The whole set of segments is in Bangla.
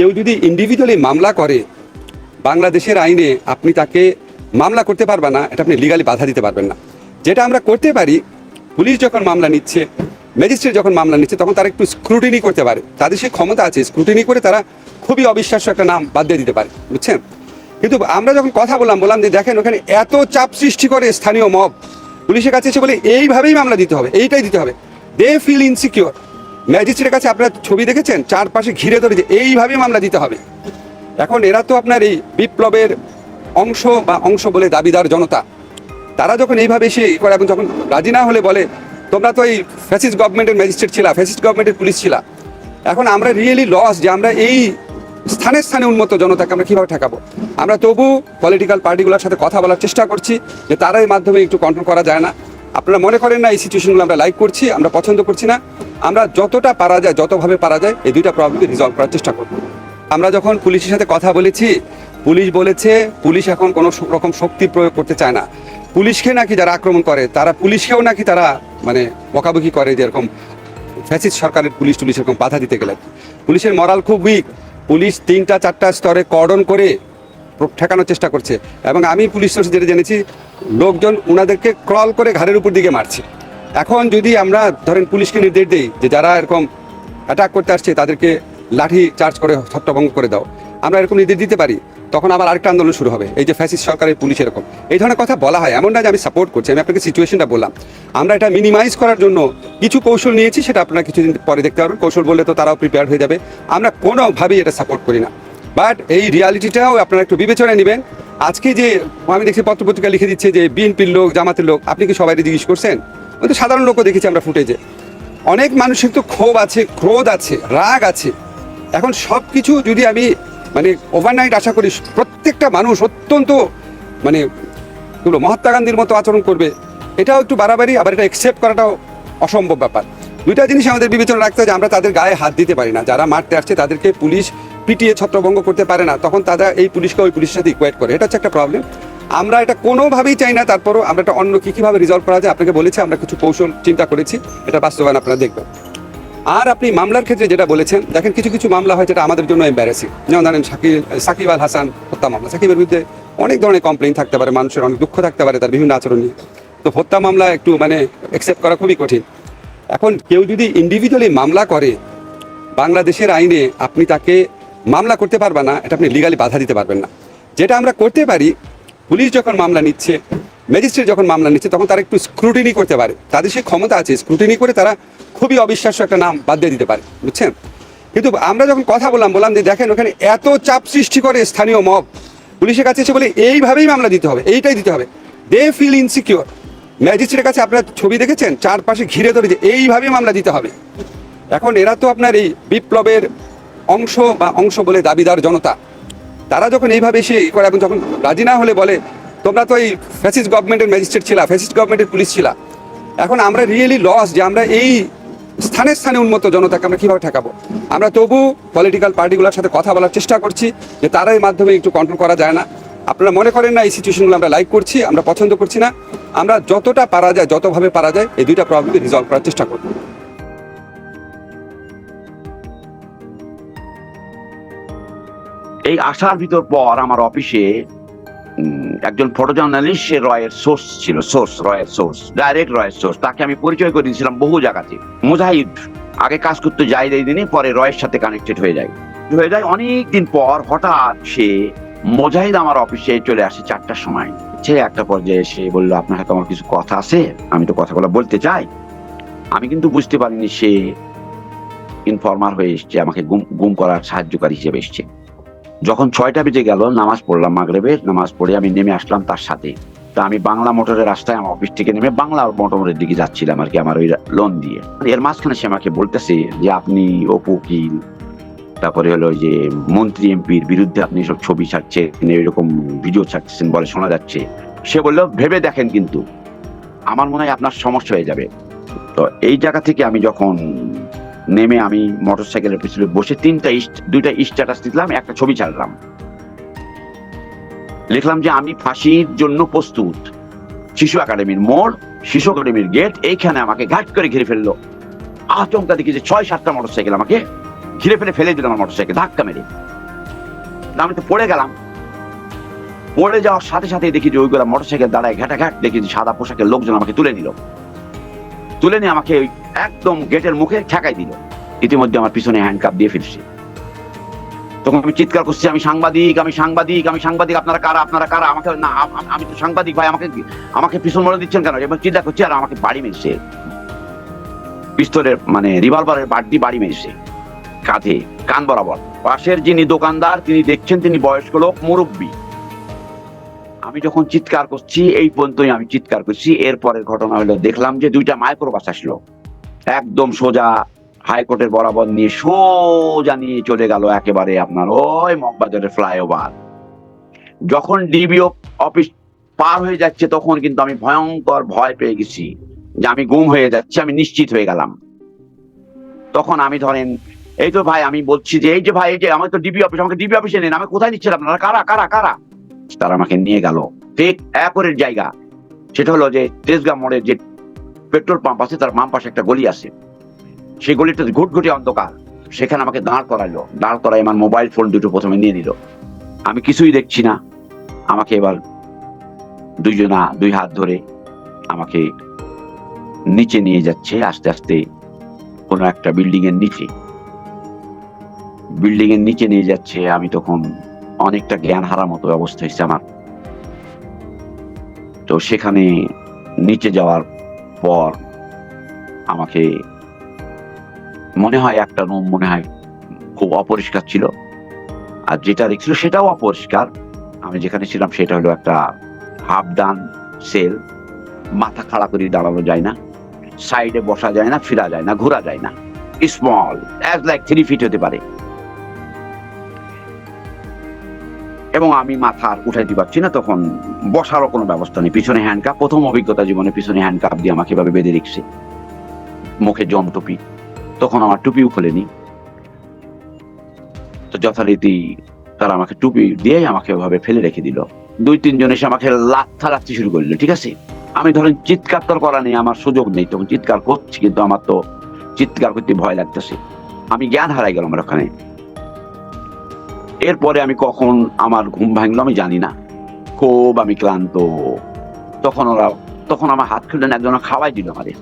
কেউ যদি ইন্ডিভিজুয়ালি মামলা করে, বাংলাদেশের আইনে আপনি তাকে মামলা করতে পারবেন না, এটা আপনি লিগালি বাধা দিতে পারবেন না। যেটা আমরা করতে পারি, পুলিশ যখন মামলা নিচ্ছে ম্যাজিস্ট্রেট যখন মামলা নিচ্ছে, তখন তারা একটু স্ক্রুটিনি করতে পারে। তাদের সেই ক্ষমতা আছে স্ক্রুটিনি করে তারা খুবই অবিশ্বাস্য একটা নাম বাদ দিয়ে দিতে পারে, বুঝছেন? কিন্তু আমরা যখন কথা বললাম বললাম যে দেখেন, ওখানে এত চাপ সৃষ্টি করে স্থানীয় মব। পুলিশের কাছে এসে বলে, এইভাবেই মামলা দিতে হবে, এইটাই দিতে হবে। দে ফিল ইনসিকিউর ম্যাজিস্ট্রেটের কাছে আপনারা ছবি দেখেছেন? চারপাশে ঘিরে ধরে যে এইভাবেই মামলা দিতে হবে। এখন এরা তো আপনার এই বিপ্লবের অংশ বা অংশ বলে দাবিদার জনতা। তারা যখন এইভাবে এসে করে এবং যখন রাজি না হলে বলে, তোমরা তো এই ফ্যাসিস্ট গভর্নমেন্টের ম্যাজিস্ট্রেট ছিলা, ফ্যাসিস্ট গভর্নমেন্টের পুলিশ ছিলা। এখন আমরা রিয়েলি লস যে আমরা এই স্থানে স্থানে উন্মত জনতাকে আমরা কীভাবে ঠেকাবো? আমরা তবু পলিটিক্যাল পার্টিগুলোর সাথে কথা বলার চেষ্টা করছি যে তারা এই মাধ্যমে একটু কন্ট্রোল করা যায় না। আপনারা মনে করেন না এই সিচুয়েশনগুলো আমরা লাইক করছি, আমরা পছন্দ করছি না। আমরা যতটা পারা যায়, যতভাবে পারা যায়, এই দুইটা প্রবলেমকে রিজলভ করার চেষ্টা করব। আমরা যখন পুলিশের সাথে কথা বলেছি, পুলিশ বলেছে, পুলিশ এখন কোনো রকম শক্তি প্রয়োগ করতে চায় না। পুলিশকে নাকি যারা আক্রমণ করে, তারা পুলিশকেও নাকি তারা মানে বকাবকি করে যেরকম ফ্যাসিস্ট সরকারের পুলিশ টুলিশ এরকম বাধা দিতে গেলে। পুলিশের মরাল খুব উইক পুলিশ তিনটা, চারটা স্তরে কর্ডন করে ঠেকানোর চেষ্টা করছে। এবং আমি পুলিশ যেটা জেনেছি, লোকজন ওনাদেরকে ক্রল করে ঘাড়ের উপর দিকে মারছে। এখন যদি আমরা ধরেন পুলিশকে নির্দেশ দিই যে যারা এরকম অ্যাটাক করতে আসছে, তাদেরকে লাঠি চার্জ করে ছত্রভঙ্গ করে দাও, আমরা এরকম নির্দেশ দিতে পারি, তখন আবার আরেকটা আন্দোলন শুরু হবে। এই যে ফ্যাসিস্ট সরকারের পুলিশ এরকম। এই ধরনের কথা বলা হয়, এমন না যে আমি সাপোর্ট করছি, আমি আপনাকে সিচুয়েশনটা বললাম। আমরা এটা মিনিমাইজ করার জন্য কিছু কৌশল নিয়েছি, সেটা আপনারা কিছুদিন পরে দেখতে পারবেন। কৌশল বললে তো তারাও প্রিপেয়ার হয়ে যাবে। আমরা কোনোভাবেই এটা সাপোর্ট করি না। বাট এই রিয়ালিটিটাও আপনারা একটু বিবেচনায় নেবেন। আজকে যে, আমি দেখছি পত্রপত্রিকা লিখে দিচ্ছে যে বিএনপির লোক, জামাতের লোক, আপনি কি সবাই জিজ্ঞেস করছেন? ওই তো সাধারণ লোকও দেখেছি আমরা ফুটেজে। অনেক মানুষের তো ক্ষোভ আছে ক্রোধ আছে রাগ আছে। এখন সব কিছু যদি আমি মানে ওভারনাইট আশা করি প্রত্যেকটা মানুষ অত্যন্ত মানে বলব, মহাত্মা গান্ধীর মতো আচরণ করবে এটাও একটু বাড়াবাড়ি আবার এটা অ্যাকসেপ্ট করাটাও অসম্ভব ব্যাপার। দুইটা জিনিস আমাদের বিবেচনা রাখতে হয় যে আমরা তাদের গায়ে হাত দিতে পারি না। যারা মারতে আসছে তাদেরকে পুলিশ পিটিয়ে ছত্রভঙ্গ করতে পারে না। তখন তারা এই পুলিশকে ওই পুলিশের সাথে ইকুয়েট করে। এটা হচ্ছে একটা প্রবলেম আমরা এটা কোনোভাবেই চাই না, তারপরও আমরা এটা অন্য কী কীভাবে রিজলভ করা যায়, আপনাকে বলেছি, আমরা কিছু কৌশল চিন্তা করেছি, এটা বাস্তবায়ন আপনারা দেখবেন। আর আপনি মামলার ক্ষেত্রে যেটা বলেছেন, দেখেন কিছু কিছু মামলা হয় যেটা আমাদের জন্য এম্বারেসিং যেমন ধরেন সাকিব সাকিব আল হাসান হত্যা মামলা। সাকিবের বিরুদ্ধে অনেক ধরনের কমপ্লেন থাকতে পারে, মানুষের অনেক দুঃখ থাকতে পারে তার বিভিন্ন আচরণ নিয়ে। তো হত্যা মামলা একটু মানে অ্যাকসেপ্ট করা খুবই কঠিন। এখন কেউ যদি ইন্ডিভিজুয়ালি মামলা করে, বাংলাদেশের আইনে আপনি তাকে মামলা করতে পারবেন না, এটা আপনি লিগালি বাধা দিতে পারবেন না। যেটা আমরা করতে পারি পুলিশ যখন মামলা নিচ্ছে ম্যাজিস্ট্রেট যখন মামলা নিচ্ছে, তখন তারা একটু স্ক্রুটিনি করতে পারে। তাদের সেই ক্ষমতা আছে স্ক্রুটিনি করে তারা খুবই অবিশ্বাস্য একটা নাম বাদ দিয়ে দিতে পারে, বুঝছেন? কিন্তু আমরা যখন কথা বললাম বললাম যে দেখেন, ওখানে এত চাপ সৃষ্টি করে স্থানীয় মব। পুলিশের কাছে এসে বলে, এইভাবেই মামলা দিতে হবে, এইটাই দিতে হবে। দে ফিল ইনসিকিউর ম্যাজিস্ট্রেটের কাছে আপনার ছবি দেখেছেন? চারপাশে ঘিরে ধরে যে এইভাবেই মামলা দিতে হবে। এখন এরা তো আপনার এই বিপ্লবের অংশ বা অংশ বলে দাবিদার জনতা। তারা যখন এইভাবে এসে করে এবং যখন রাজি না হলে বলে, তোমরা তো এই ফ্যাসিস্ট গভর্নমেন্টের ম্যাজিস্ট্রেট ছিলা ফ্যাসিস্ট গভর্নমেন্টের পুলিশ ছিলা। এখন আমরা রিয়েলি লস যে আমরা এই স্থানে স্থানে উন্মত জনতাকে আমরা কীভাবে ঠেকাবো? আমরা তবু পলিটিক্যাল পার্টিগুলোর সাথে কথা বলার চেষ্টা করছি যে তারা এই মাধ্যমে একটু কন্ট্রোল করা যায় না। আপনারা মনে করেন না এই সিচুয়েশনগুলো আমরা লাইক করছি, আমরা পছন্দ করছি না? আমরা যতটা পারা যায়, যতভাবে পারা যায়, এই দুইটা প্রবলেমকে রিজলভ করার চেষ্টা করব। এই আসার ভিতর পর আমার অফিসে একজন ফটো জার্নালিস্ট সে রয়ের সোর্স ছিল সোর্স রয়ের সোর্স ডাইরেক্ট রয়ের সোর্স তাকে আমি পরিচয় করে দিয়েছিলাম বহু জায়গাতে। মুজাহিদ, আগে কাজ করতে যাই এই দিনই, পরে রয়ের সাথে কানেক্টেড হয়ে যায় হয়ে যায় অনেক দিন পর হঠাৎ সে মুজাহিদ আমার অফিসে চলে আসে চারটার সময়। সে একটা পর্যায়ে এসে বলল, আপনার সাথে আমার কিছু কথা আছে, আমি তো কথাগুলো বলতে চাই। আমি কিন্তু বুঝতে পারিনি সে ইনফর্মার হয়ে এসছে, আমাকে গুম গুম করার সাহায্যকারী হিসেবে এসছে। যখন ছয়টা বেজে গেল, নামাজ পড়লাম মাগরেবের, নামাজ পড়ে আমি নেমে আসলাম তার সাথে। তা আমি বাংলা মোটরের রাস্তায় আমার অফিস থেকে নেমে বাংলা মোটরের দিকে যাচ্ছিলাম আর কি, আমার ওই লোন দিয়ে। এর মাঝখানে সে আমাকে বলতেছে যে, আপনি অপু উকিল তারপরে হলো যে মন্ত্রী এমপির বিরুদ্ধে আপনি সব ছবি ছাড়ছেন, এরকম ভিডিও ছাড়ছেন বলে শোনা যাচ্ছে। সে বলল, ভেবে দেখেন কিন্তু, আমার মনে হয় আপনার সমস্যা হয়ে যাবে। তো এই জায়গা থেকে আমি যখন নেমে আমি মোটর সাইকেলের পিছনে বসে তিনটা দুইটা স্ট্যাটাস দিলাম একটা ছবি ছাড়লাম। লিখলাম যে আমি ফাঁসির জন্য প্রস্তুত। শিশু একাডেমির মোড়, শিশু একাডেমির গেট, এইখানে আমাকে ঘাট করে ঘিরে ফেলল। আচমকা দেখি যে ছয়, সাতটা মোটর সাইকেল আমাকে ঘিরে ফেলে ফেলে দিল আমার মোটর সাইকেল ধাক্কা মেরে। আমি তো পড়ে গেলাম। পড়ে যাওয়ার সাথে সাথে দেখি যে ওইগুলা মোটরসাইকেল দাঁড়ায় ঘাটা ঘাট দেখি যে সাদা পোশাকের লোকজন আমাকে তুলে নিল। তুলে নিয়ে আমাকে ওই একদম গেটের মুখে ঠেকাই দিল। ইতিমধ্যে আমার পিছনে হ্যান্ডকাপ দিয়ে ফেলছে তখন আমি চিৎকার করছি, আমি সাংবাদিক আমি সাংবাদিক আমি সাংবাদিক, আপনারা কারা আপনারা কারা? আমাকে না, আমি তো সাংবাদিক ভাই, আমাকে আমাকে পিছন মনে দিচ্ছেন কেন? এবং চিন্তা করছি আর আমাকে বাড়ি মেরেছে। পিস্তলের মানে রিভলভারের বাড়তি বাড়ি মেরেছে। কাঁধে, কান বরাবর। পাশের যিনি দোকানদার, তিনি দেখছেন তিনি বয়স্ক লোক, মুরব্বী। আমি যখন চিৎকার করছি, এই পর্যন্তই আমি চিৎকার করছি। এরপরের ঘটনা হলো, দেখলাম যে দুইটা মাইক্রোবাস আসলো। একদম সোজা হাইকোর্টের বরাবর নিয়ে সোজা নিয়ে চলে গেল একেবারে আপনার ওই মগবাজারের ফ্লাইওভার। যখন ডিবিও অফিস পার হয়ে যাচ্ছে, তখন কিন্তু আমি ভয়ঙ্কর ভয় পেয়ে গেছি যে আমি গুম হয়ে যাচ্ছি, আমি নিশ্চিত হয়ে গেলাম। তখন আমি ধরেন, এই তো ভাই, আমি বলছি যে, এই যে ভাই, এই যে আমার তো ডিবি অফিস, আমাকে ডিবি অফিসে নেন আমি কোথায় নিচ্ছেন আপনারা? কারা কারা কারা? তারা আমাকে নিয়ে গেল। ঠিক একরের জায়গা। সেটা হলো যে তেজগাঁ মোড়ের যে পেট্রোল পাম্প আছে, তার বাম পাশে একটা গলি আছে। সেই গলিটা ঘুটঘুটি অন্ধকার। সেখানে আমাকে দাঁড় করাইলো। দাঁড় করাই আমার মোবাইল ফোন দুটো প্রথমে নিয়ে নিল। আমি কিছুই দেখছি না। আমাকে এবার দুইজনা, দুই হাত ধরে আমাকে নিচে নিয়ে যাচ্ছে, আস্তে আস্তে কোনো একটা বিল্ডিং এর নিচে। বিল্ডিং এর নিচে নিয়ে যাচ্ছে, আমি তখন অনেকটা জ্ঞান হারার মতো অবস্থা হয়েছে আমার। তো সেখানে নিচে যাওয়ার পর আমাকে মনে হয় একটা রুম মনে হয় খুব অপরিষ্কার ছিল। আর যেটা দেখছিল সেটাও অপরিষ্কার। আমি যেখানে ছিলাম সেটা হলো একটা হাফ ডান সেল মাথা খাড়া করে দাঁড়ানো যায় না। সাইডে বসা যায় না, ফিরা যায় না, ঘোরা যায় না। Small as like three feet হতে পারে। এবং আমি মাথা আর উঠাইতে পারছি না, তখন বসারও কোনো ব্যবস্থা নেই। পিছনে হ্যান্ডকাপ প্রথম অভিজ্ঞতা জীবনে পিছনে হ্যান্ডকাপ দিয়ে আমাকে এভাবে বেঁধে রেখেছে। মুখে জম টুপি, তখন আমার টুপিও খোলেনি। তো যথারীতি তারা আমাকে টুপি দিয়ে আমাকে ওভাবে ফেলে রেখে দিল। দুই তিনজন এসে আমাকে লাথা রাখতে শুরু করল, ঠিক আছে? আমি ধরেন চিৎকার তো করা নেই, আমার সুযোগ নেই, তখন চিৎকার করছি, কিন্তু আমার তো চিৎকার করতে ভয় লাগতেছে। আমি জ্ঞান হারাই গেলাম আমার ওখানে। এরপরে আমি কখন আমার ঘুম ভাঙলো আমি জানি না। খুব আমি ক্লান্ত। তখন ওরা, তখন আমার হাত খুললেন একজন খাওয়াই দিল আমাদের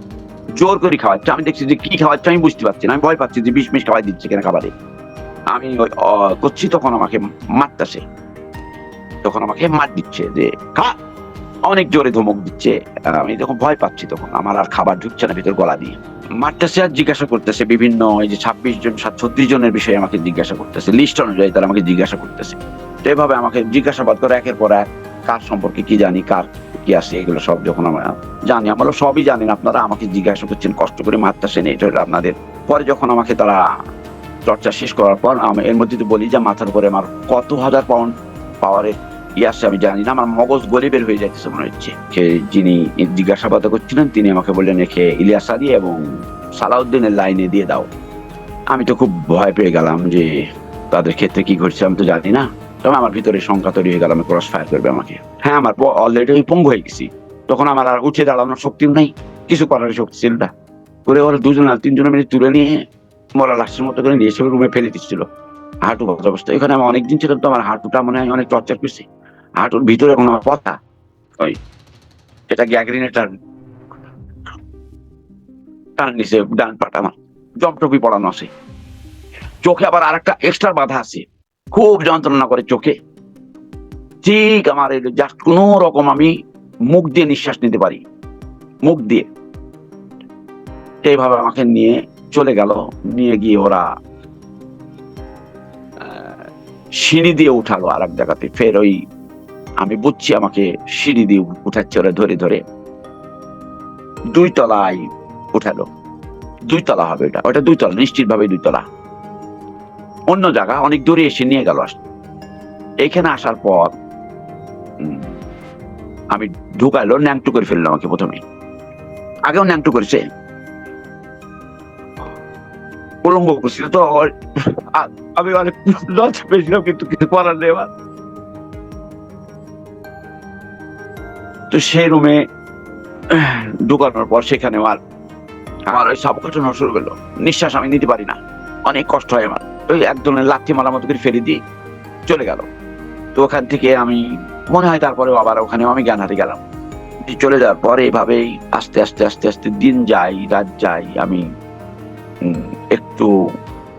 জোর করে খাওয়াচ্ছে। আমি দেখছি যে কি খাওয়াচ্ছে আমি বুঝতে পারছি না। আমি ভয় পাচ্ছি যে বিষ মিশ খাওয়াই দিচ্ছে কেন খাবারে। আমি করছি তখন আমাকে মারতেছে তখন আমাকে মার দিচ্ছে যে, খা! অনেক জোরে ধমক দিচ্ছে। আমি তখন ভয় পাচ্ছি তখন। আমার আর খাবার ঢুকছে না ভিতর গলা দিয়ে। মারতেছে আর জিজ্ঞাসা করতেছে বিভিন্ন, এই যে ছাব্বিশ জন ছত্রিশ জনের বিষয়ে আমাকে জিজ্ঞাসা করতেছে। লিস্ট অনুযায়ী তারা আমাকে জিজ্ঞাসা করতেছে। তো এভাবে আমাকে জিজ্ঞাসাবাদ করে একের পর এক, কার সম্পর্কে কি জানি, কার কি আছে, এগুলো সব যখন আমরা জানি, আমরা সবই জানেন আপনারা আমাকে জিজ্ঞাসা করছেন, কষ্ট করে মারতেছেন, এটা হলো আপনাদের। পরে যখন আমাকে তারা চর্চা শেষ করার পর, আমি এর মধ্যে তো বলি যে মাথার উপরে আমার কত হাজার পাউন্ড পাওয়ারের ইয়ে আসছে আমি জানি না, আমার মগজ গলে বের হয়ে যাইতেছে মনে হচ্ছে। যিনি জিজ্ঞাসাবাদ করছিলেন, তিনি আমাকে বললেন, একে ইলিয়াস আলী এবং সালাউদ্দিনের লাইনে দিয়ে দাও। আমি তো খুব ভয় পেয়ে গেলাম যে তাদের ক্ষেত্রে কি ঘটছে, আমি তো জানি না। তবে আমার ভিতরে শঙ্কা তৈরি হয়ে গেল আমি ক্রস ফায়ার করবে আমাকে। হ্যাঁ আমার অলরেডি আমি পঙ্গু হয়ে গেছি। তখন আমার আর উঠে দাঁড়ানোর শক্তিও নেই, কিছু করার শক্তি ছিল না। করে ওরা দুজন আর তিনজনে মিলে তুলে নিয়ে মরা লাশের মতো করে নিয়ে এসে রুমে ফেলে দিচ্ছিল। হাঁটু বাঁধা অবস্থা এখানে আমি অনেকদিন ছিলাম তো, আমার হাঁটুটা মনে হয় অনেক টর্চার করছে। হাঁটুর ভিতরে আমার কথা? ওই। এটা গ্যাগ্রিনেটার টান নিচে ডান পাটা আমার। জমটপি পড়ানো আছে। চোখে আবার আরেকটা এক্সট্রা বাধা আছে। খুব যন্ত্রণা করে চোখে। ঠিক আমার জাস্ট কোন রকম আমি মুখ দিয়ে নিঃশ্বাস নিতে পারি। মুখ দিয়ে। এইভাবে আমাকে নিয়ে চলে গেল। নিয়ে গিয়ে ওরা আহ, সিঁড়ি দিয়ে উঠালো আর এক জায়গাতে। ফের ওই আমি বুঝছি আমাকে সিঁড়ি দিয়ে উঠাচ্ছে ওরা ধরে ধরে। দুই তলায় উঠালো। দুই তলা হবে ওটা ওটা দুই তলা নিশ্চিত ভাবে দুই তলা অন্য জায়গা, অনেক দূরে এসে নিয়ে গেল এখানে আসার পর আমি ঢুকাইলো ন্যাংটু করে ফেলল আমাকে প্রথমে। আগেও ন্যাংটু করেছে। উলঙ্গ করছিল তো আমি অনেক লজ্জা পেয়েছিলাম, কিন্তু কিছু করার নেই তো সেই রুমে, ঢুকানোর পর সেখানে আর আমার ওই সাবকাটানো শুরু করল নিঃশ্বাস আমি নিতে পারি না। অনেক কষ্ট হয় আমার। ওই এক ধরনের লাঠি মারা মতো করে ফেলে দিই চলে গেল। তো ওখান থেকে আমি, মনে হয় তারপরে আবার ওখানে আমি জ্ঞান হারিয়ে গেলাম। চলে যাওয়ার পরে এভাবেই আস্তে আস্তে আস্তে আস্তে দিন যাই, রাত যাই, আমি একটু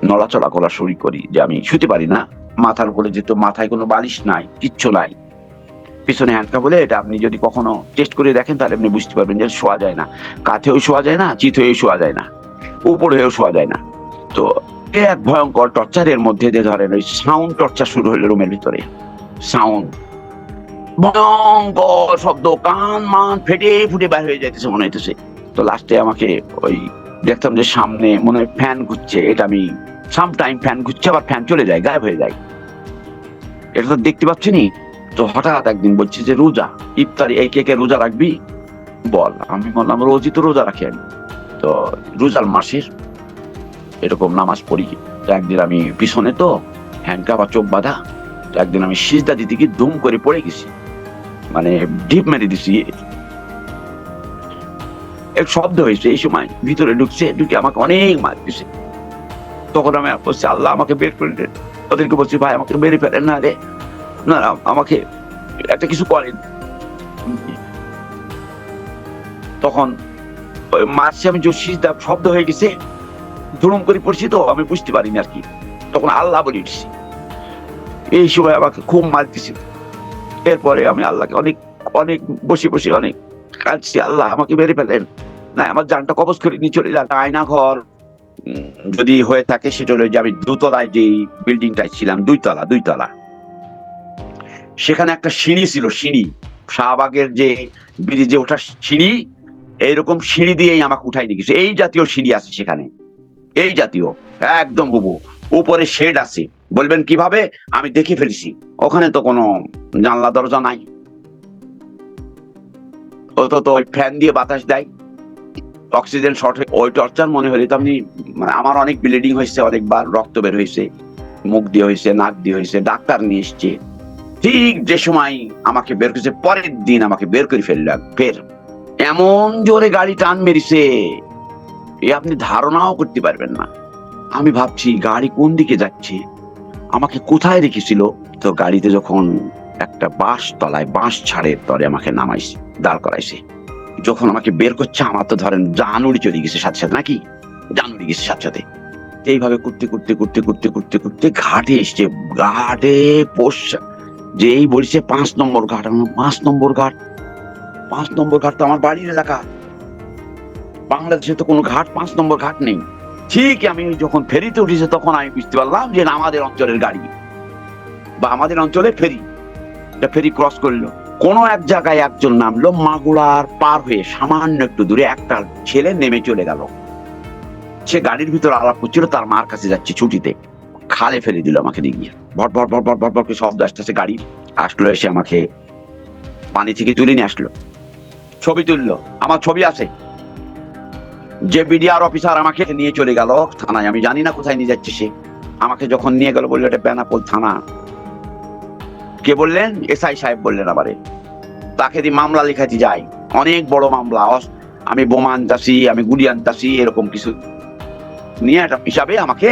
নড়াচড়া করা শুরু করি যে আমি শুতে পারি না। মাথার উপরে যেহেতু মাথায় কোনো বালিশ নাই, কিচ্ছু নাই। পিছনে হ্যান্ডকা বলে এটা আপনি যদি কখনো টেস্ট করে দেখেন, তাহলে আপনি বুঝতে পারবেন যে শোয়া যায় না। কাঁথেও শোয়া যায় না চিত হয়েও শোয়া যায় না উপরে হয়েও শোয়া যায় না। তো এক ভয়ঙ্কর টর্চারের মধ্যে দিয়ে ধরেন ওই সাউন্ড টর্চার শুরু হলো রুমের ভিতরে। সাউন্ড ভয়ঙ্কর শব্দ, কান মান ফেটে ফুটে বের হয়ে যাইতেছে মনে হইতেছে। তো লাস্টে আমাকে ওই দেখতাম যে সামনে মনে হয় ফ্যান ঘুরছে, এটা আমি সাম টাইম ফ্যান ঘুরছে, আবার ফ্যান চলে যায়, গায়েব হয়ে যায়। এটা তো দেখতে পাচ্ছি নি তো হঠাৎ একদিন বলছি যে, রোজা, ইফতারি, এই কে কে রোজা রাখবি? বল, আমি বললাম, রোজই তো রোজা রাখি আমি। তো রোজার মাসের এরকম নামাজ পড়ি। তো একদিন আমি পিছনে তো হ্যান্ডকা বা চোখ বাঁধা, তো একদিন আমি সিজদা দিতে গিয়ে দুম করে পড়ে গেছি। মানে ডিপ মেরে দিছি। এক শব্দ হয়েছে এই সময়, ভিতরে ঢুকছে, ঢুকে আমাকে অনেক মার দিছে। তখন আমি বলছি, আল্লাহ আমাকে বের করে দেন ওদেরকে বলছি, ভাই, আমাকে মেরে ফেলেন না রে। না, আমাকে একটা কিছু করেন। তখন মারছে আমি যে সিজদা শব্দ হয়ে গেছে ধুরুম করে পড়ছি তো আমি বুঝতে পারিনি আর কি। তখন আল্লাহ বলে উঠছি এই সময় আমাকে খুব মার দিছে। এরপরে আমি আল্লাহকে অনেক অনেক বসে বসে অনেক কাঁদছি আল্লাহ আমাকে মেরে ফেলেন। না আমার জানটা কবজ করে নিয়ে চলে যান আয়না ঘর যদি হয়ে থাকে সেটা হলো যে আমি দুতলায় যে বিল্ডিংটায় ছিলাম দুইতলা দুইতলা। সেখানে একটা সিঁড়ি ছিল, সিঁড়ি। শাহবাগের যে ব্রিজে ওঠার সিঁড়ি, এইরকম সিঁড়ি দিয়েই আমাকে উঠাই নিয়ে গেছে। এই জাতীয় সিঁড়ি আছে সেখানে। এই জাতীয়, একদম হুবু উপরে শেড আছে। বলবেন কীভাবে? আমি দেখে ফেলেছি। ওখানে তো কোনো জানলা, দরজা নাই। ও তো ওই ফ্যান দিয়ে বাতাস দেয়। অক্সিজেন শর্ট হয়ে, ওই টর্চার মনে হলে তো আপনি মানে আমার অনেক ব্লিডিং হয়েছে, অনেকবার রক্ত বের হয়েছে, মুখ দিয়ে হয়েছে, নাক দিয়ে হয়েছে, ডাক্তার নিয়ে এসছে। ঠিক যে সময় আমাকে বের করেছে, পরের দিন আমাকে বের করে ফেলল ফের। এমন জোরে গাড়ি টান মেরেছে এ আপনি ধারণাও করতে পারবেন না। আমি ভাবছি, গাড়ি কোন দিকে যাচ্ছে? আমাকে কোথায় রেখেছিল? তো গাড়িতে যখন একটা বাঁশ তলায়, বাঁশ ছাড়ে তরে আমাকে নামাইছে, দাঁড় করাইছে। যখন আমাকে বের করছে, আমার তো ধরেন জানুড়ি চলে গেছে সাথে সাথে, নাকি? জানুড়ি গেছে সাথে সাথে। এইভাবে করতে করতে করতে করতে করতে করতে ঘাটে এসছে, ঘাটে পোষা যেই বলছে পাঁচ নম্বর ঘাট পাঁচ নম্বর ঘাট, পাঁচ নম্বর ঘাট তো আমার বাড়ির এলাকা। বাংলাদেশে তো কোনো ঘাট, পাঁচ নম্বর ঘাট নেই। ঠিক আমি যখন ফেরিতে উঠেছে তখন আমি বুঝতে পারলাম যে আমাদের অঞ্চলের গাড়ি বা আমাদের অঞ্চলে ফেরি ফেরি ক্রস করল। কোনো এক জায়গায় একজন নামলো মাগুড়ার পার হয়ে সামান্য একটু দূরে একটা ছেলে নেমে চলে গেল। সে গাড়ির ভিতর আলাপ করছিল, তার মার কাছে যাচ্ছে ছুটিতে। খালে ফেলে দিল আমাকে নিয়ে গিয়ে। ভট ভট ভট ভট করে শব্দ আসতেছে, গাড়ি আসলো, এসে আমাকে পানি থেকে তুলে নিয়ে আসলো। ছবি তুললো, আমার ছবি আছে। যে বিডিআর অফিসার আমাকে নিয়ে চলে গেল থানায়, আমি জানি না কোথায় নিয়ে যাচ্ছে সে। আমাকে যখন নিয়ে গেল বলল, এটা বেনাপোল থানা। কে বললেন? এসআই সাহেব বললেন আবারে তাকে দিয়ে মামলা লেখাতে যাই। অনেক বড় মামলা আমি বোমা আনতাছি, আমি গুলি আনতাছি, এরকম কিছু। নিয়ে একটা হিসাবে আমাকে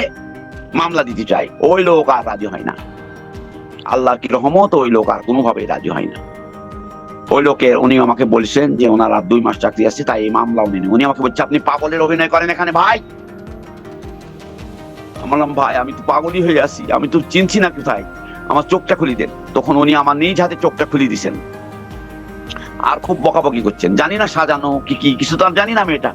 মামলা দিতে চাই, ওই লোক আর রাজি হয় না। আল্লাহর কি রহমত, ওই লোক আর কোনোভাবেই রাজি হয় না। ওই লোকের, উনি আমাকে বলছেন যে ওনার আর দুই মাস চাকরি আছে, তাই এই মামলা উনি উনি আমাকে বলছে, আপনি পাগলের অভিনয় করেন এখানে ভাই? আমি বললাম, ভাই, আমি তো পাগলই হয়ে আছি, আমি তো চিনছি না কোথায়। আমার চোখটা খুলি দেন। তখন উনি আমার নিজ হাতে চোখটা খুলে দিছেন। আর খুব বকাবকি করছেন। জানি না সাজানো কি কি, কিছু তো আর জানি না আমি এটা।